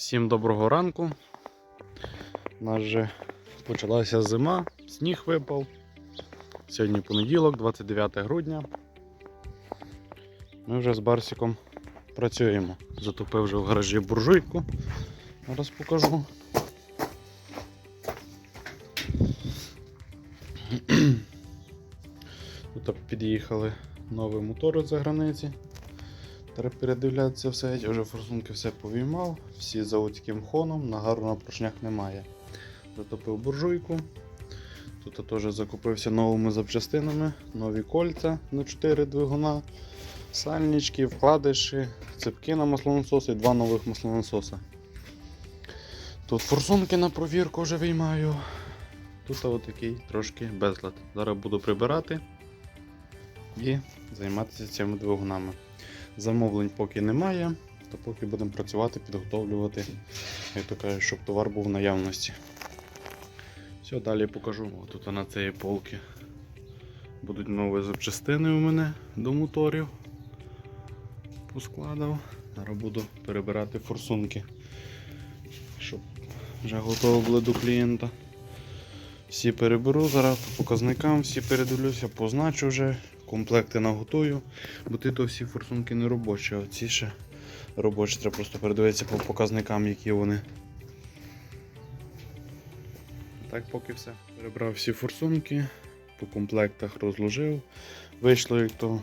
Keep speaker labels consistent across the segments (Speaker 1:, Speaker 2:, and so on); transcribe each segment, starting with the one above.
Speaker 1: Всім доброго ранку. У нас вже почалася зима, сніг випав. Сьогодні понеділок, 29 грудня. Ми вже з Барсиком працюємо. Затопив вже в гаражі буржуйку. Зараз покажу. Тут під'їхали нові мотори за границі. Треба передивлятися все, я вже форсунки все повіймав, всі заводським хоном, нагару на поршнях немає. Затопив буржуйку. Тут теж закупився новими запчастинами, нові кольця на 4 двигуна, сальнички, вкладиші, цепки на маслонасоси і два нових маслонасоса. Тут форсунки на провірку вже виймаю. Тут отакий трошки безлад. Зараз буду прибирати і займатися цими двигунами. Замовлень поки немає, то поки будемо працювати, підготовлювати, як то кажуть, щоб товар був в наявності. Все, далі покажу. Тут на цієї полки будуть нові запчастини у мене до моторів. Поскладав. Зараз буду перебирати форсунки, щоб вже готові були до клієнта. Всі переберу зараз по показникам, всі передивлюся, позначу вже, комплекти наготую, бо ти то всі форсунки не робочі, а ці ще робочі. Треба просто передивитися по показникам, які вони. Так, поки все. Перебрав всі форсунки, по комплектах розложив. Вийшло як то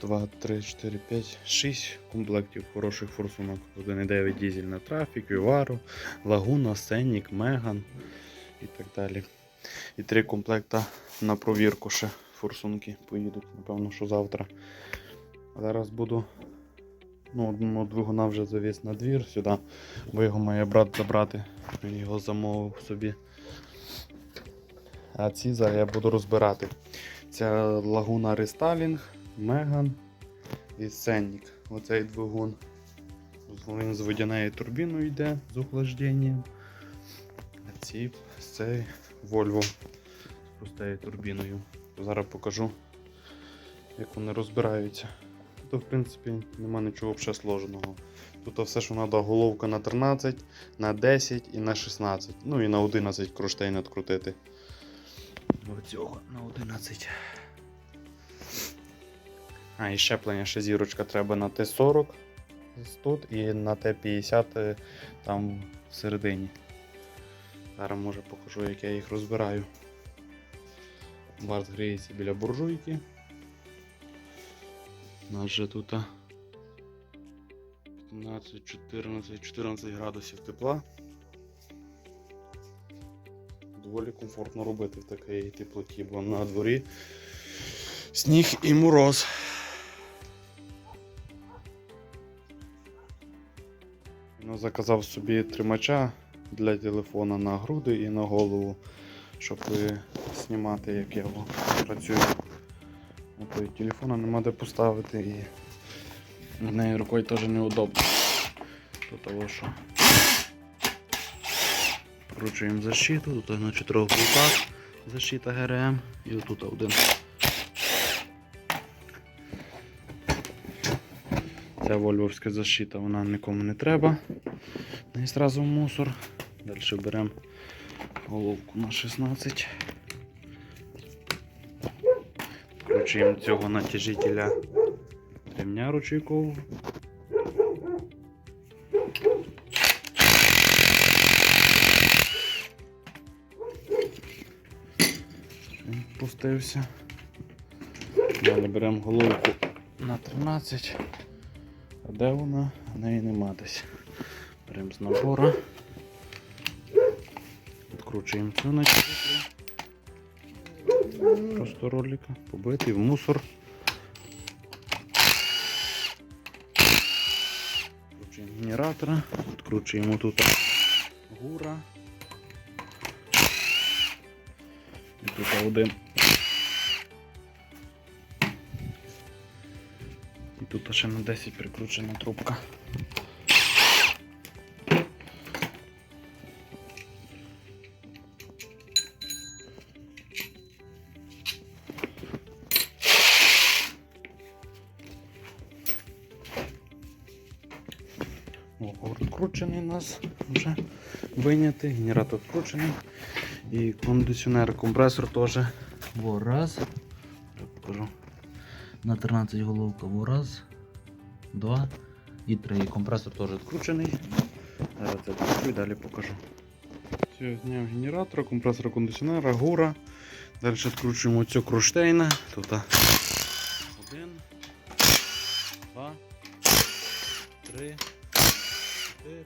Speaker 1: 2, 3, 4, 5, 6 комплектів хороших форсунок. 1,9 дізель на трафік, Вівару, Лагуна, Сенік, Меган і так далі. І три комплекта на провірку ще форсунки поїдуть, напевно, що завтра. А зараз буду. Ну, одного двигуна вже завіз на двір сюди, бо його має брат забрати. Він його замовив собі. А ці зараз я буду розбирати. Це лагуна Рестайлінг, Меган і Сеннік. Оцей двигун. Він з водяною турбіною йде з охлажденням. А ці з цей Volvo з простою турбіною. Зараз покажу, як вони розбираються. Тут, в принципі, нема нічого взагалі сложного. Тут все, що треба, головка на 13, на 10 і на 16. Ну і на 11 кронштейн відкрутити. Оцього на 11. А, і щеплення ще зірочка треба на Т40 тут і на Т50 е, там всередині. Зараз може покажу, як я їх розбираю. Барт гріється біля буржуйки. У нас же тут 15, 14, 14 градусів тепла. Доволі комфортно робити в такій теплоті, бо на дворі сніг і мороз. Ну, заказав собі тримача для телефона на груди і на голову, щоб е, знімати, як я працюю. І телефона нема де поставити і в неї рукою теж неудобно. До того, що Вкручуємо защиту, тут на чотирьох болтах защита ГРМ і отут один. Ця вольвовська защита вона нікому не треба. Не зразу в мусор. Далі беремо головку на 16. Вкручуємо цього натяжителя ремня ручейкового. Пустився. Далі беремо головку на 13. А де вона? А неї нема десь. Беремо з набора. Відкручуємо цю натяжителя. Просто ролика побитий в мусор. Відкручуємо генератора, відкручуємо тут гура. І тут один. І тут ще на 10 прикручена трубка. О, вкручений у нас вже винятий, генератор вкручений. І кондиціонер, компресор теж. Раз. Покажу. На 13 головка. Раз, два і три. І компресор теж відкручений. Зараз це відкручу і далі покажу. Все, зняв генератор, компресор кондиціонера, гура. Далі відкручуємо цю кронштейна. Тут один, два, три, чотири,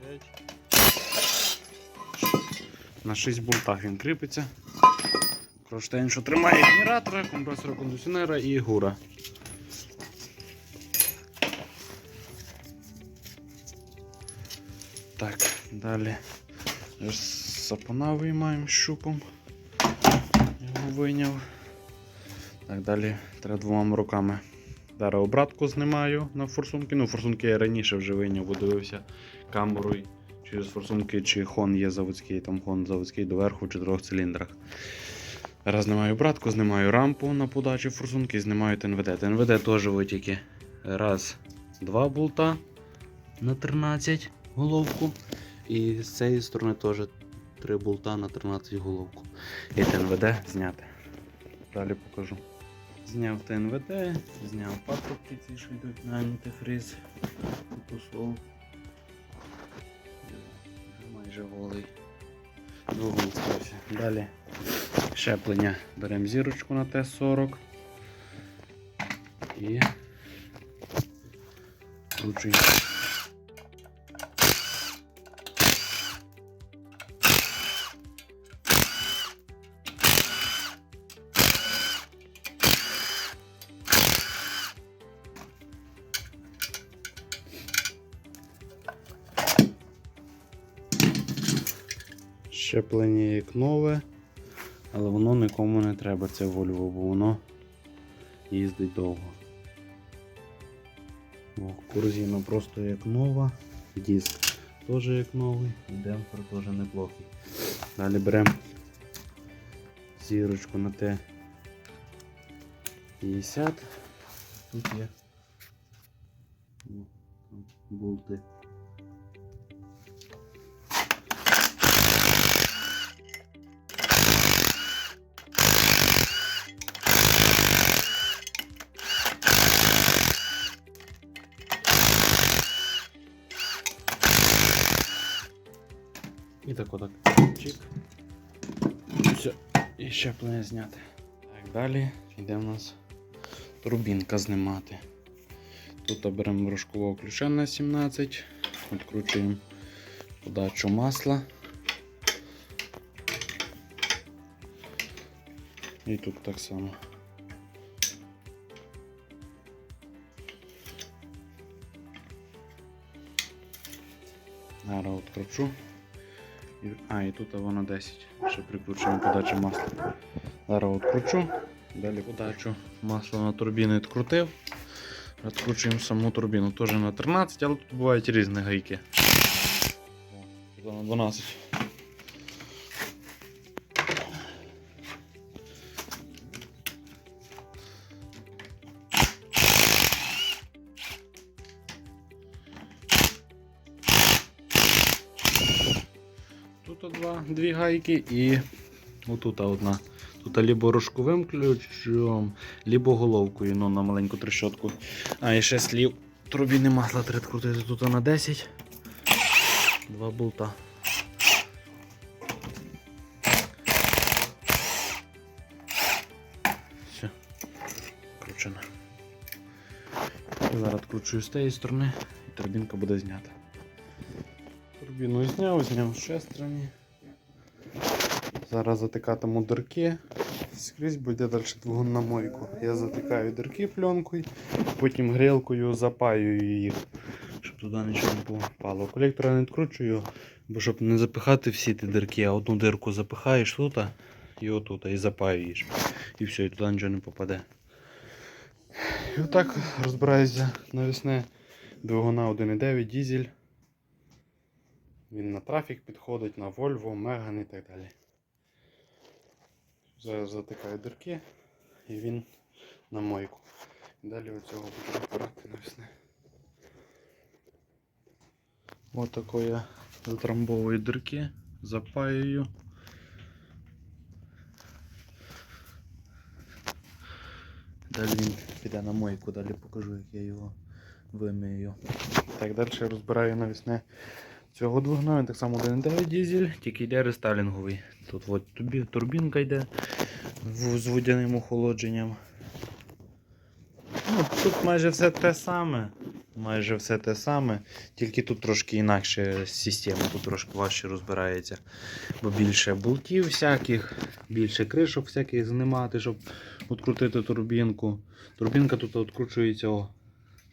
Speaker 1: п'ять. На 6 болтах він кріпиться. Кронштейн, що тримає генератора, компресор кондиціонера і гура. Так, далі сапона виймаємо щупом. Його вийняв. Так, далі треба двома руками. Зараз обратку знімаю на форсунки. Ну, форсунки я раніше вже вийняв, бо дивився камерою через форсунки, чи хон є заводський, там хон заводський доверху в чотирьох циліндрах. Зараз знімаю обратку, знімаю рампу на подачу форсунки, знімаю ТНВД. ТНВД теж витільки. Раз, два болта на 13 головку. І з цієї сторони теж 3 болта на 13 головку. І ТНВД зняти. Далі покажу. Зняв ТНВД, зняв патрубки ці, що йдуть на антифриз. Посол. Майже голий. Двигун стався. Далі щеплення. Беремо зірочку на Т-40 і кручуємо. Щеплення як нове, але воно нікому не треба, це Volvo, бо воно їздить довго. О, корзина просто як нова, диск теж як новий, демпфер теж неплохий. Далі беремо зірочку на Т50. Тут є болти. І так отак. Чик. Все, і щеплення зняти. Так, далі йде у нас турбінка знімати. Тут беремо рожкового ключа на 17, відкручуємо подачу масла. І тут так само. Зараз відкручу. А, і тут воно 10. Ще прикручуємо подачу масла. Зараз відкручу. Далі подачу масла на турбіну відкрутив. Відкручуємо саму турбіну. Теж на 13, але тут бувають різні гайки. О, на 12. Дві гайки і отут одна. Тут либо рожковим ключом, либо головкою ну, на маленьку трещотку. А і ще слів турбіни масла треба крутити тут на 10. Два болта. Все, кручено. Зараз відкручую з тієї сторони і турбінка буде знята. Турбіну зняв, зняв з шестерні. Зараз затикатиму дирки. Скрізь буде далі двигун на мойку. Я затикаю дирки пленкою, потім грілкою запаюю їх, щоб туди нічого не попало. Колектора не відкручую, бо щоб не запихати всі ті дирки, а одну дирку запихаєш тут і отут, і запаюєш. І все, і туди нічого не попаде. І отак розбираюся навісне двигуна 1.9 дізель. Він на трафік підходить, на Volvo, Megane і так далі. Зараз затикаю дирки і він на мойку. Далі оцього буду вибирати навісне. Отако я затрамбовую дирки, запаюю. Далі він піде на мойку, далі покажу, як я його вимию. Так, далі розбираю навісне цього двигуна, так само 1.9 дізель, тільки йде рестайлінговий. Тут от турбінка йде з водяним охолодженням. Ну, тут майже все те саме. Майже все те саме, тільки тут трошки інакше система, тут трошки важче розбирається. Бо більше болтів всяких, більше кришок всяких знімати, щоб відкрутити турбінку. Турбінка тут відкручується о,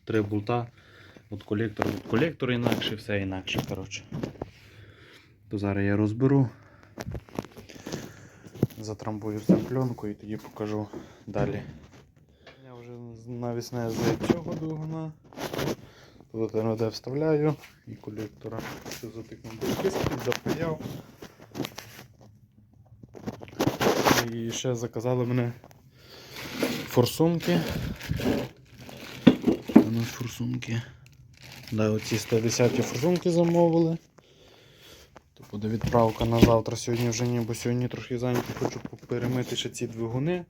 Speaker 1: три болта. От колектор, от колектор інакше, все інакше. коротше. То зараз я розберу. Затрамбую все пленку і тоді покажу далі. Я вже навісне з цього двигуна. Тут РВД вставляю і колектора. Все затикнув до киски, запаяв. І ще заказали мене форсунки. У нас форсунки. Да, оці 110 форсунки замовили. То буде відправка на завтра. Сьогодні вже ні, бо сьогодні трохи зайнятий, хочу перемити ще ці двигуни.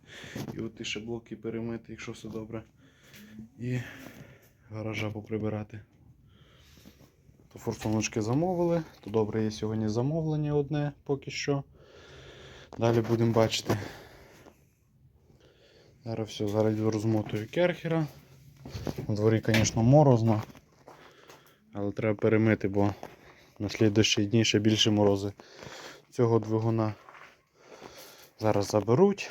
Speaker 1: І от ще блоки перемити, якщо все добре. І гаража поприбирати. То форсуночки замовили, то добре є сьогодні замовлення одне поки що. Далі будемо бачити. Зараз все, зараз розмотую керхера. На дворі, звісно, морозно. Але треба перемити, бо на слідущі дні ще більше морози цього двигуна. Зараз заберуть.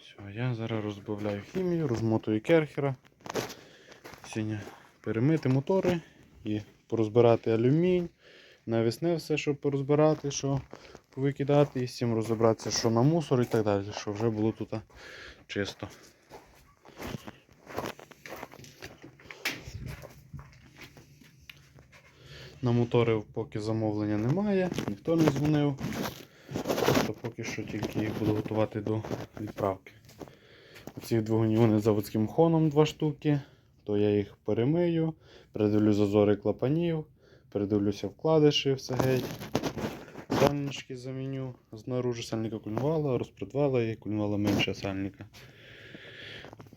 Speaker 1: Все, я зараз розбавляю хімію, розмотую керхера. Сьогодні перемити мотори і порозбирати алюмінь, навісне все, щоб порозбирати, що повикидати, і з цим розібратися, що на мусор і так далі, щоб вже було тут чисто. На мотори поки замовлення немає, ніхто не дзвонив. Тобто поки що тільки їх буду готувати до відправки. Ці двигуні з заводським хоном два штуки, то я їх перемию, передивлю зазори клапанів, передивлюся вкладиші, все геть. Сальнички заміню. Знаружи сальника кульнувала, розпредвала і кульнувала менше сальника.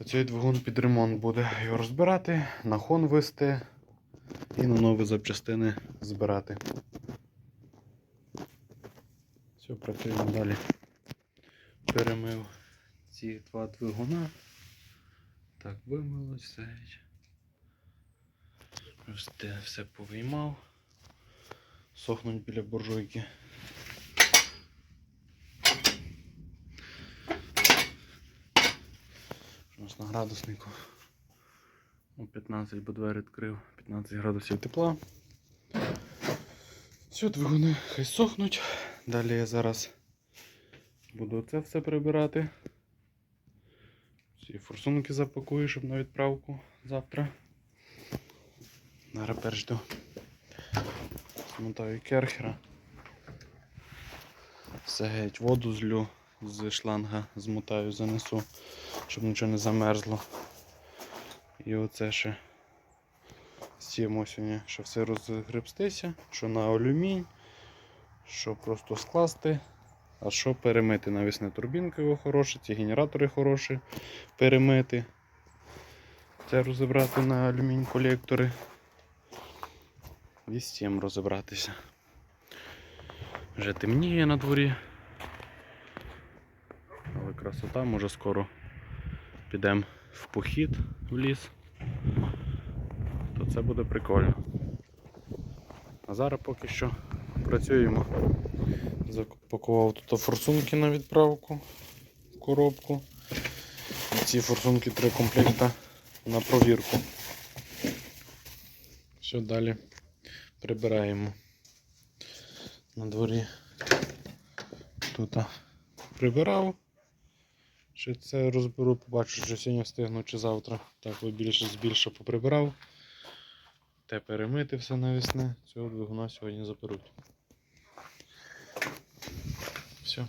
Speaker 1: Оцей двигун під ремонт буде його розбирати, на хон вести і на нові запчастини збирати. Все, працюємо далі. Перемив ці два двигуна. Так, вимилось все. Те все повиймав. Сохнуть біля буржуйки. У нас на градуснику? О 15, бо двері відкрив, 15 градусів тепла. Все, двигуни хай сохнуть. Далі я зараз буду це все прибирати. Всі форсунки запакую, щоб на відправку завтра. Зараз перш до змотаю керхера. Все геть воду злю з шланга, змотаю, занесу, щоб нічого не замерзло. І оце ще з цим що все розгребстися, що на алюмінь, що просто скласти, а що перемити навісне турбінки його хороші, ці генератори хороші перемити. Це розібрати на алюмінь колектори. І з цим розібратися. Вже темніє на дворі. Але красота, може скоро підемо в похід в ліс. То це буде прикольно. А зараз поки що працюємо. Запакував тут форсунки на відправку, в коробку. І ці форсунки три комплекта на провірку. Все далі прибираємо. На дворі тут прибирав. Ще це розберу, побачу, що сьогодні встигну чи завтра. Так от більше збільше поприбирав. Те перемити все навісне. Цього двигуна сьогодні заберуть. Все,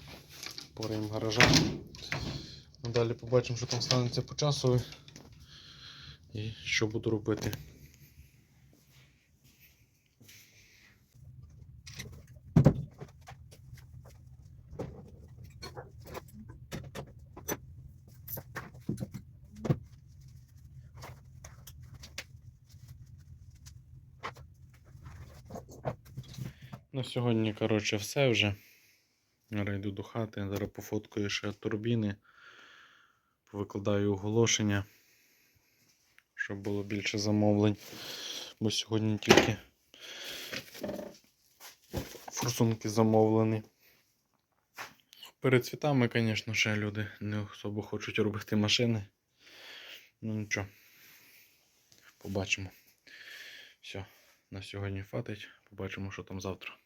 Speaker 1: пораємо гаража. Далі побачимо, що там станеться по часу і що буду робити. Сьогодні, коротше, все вже. Зараз йду до хати, зараз пофоткаю ще турбіни, повикладаю оголошення, щоб було більше замовлень. Бо сьогодні тільки форсунки замовлені. Перед світами, звісно, ще люди не особо хочуть робити машини. Ну нічого. Побачимо. Все, на сьогодні хватить. Побачимо, що там завтра.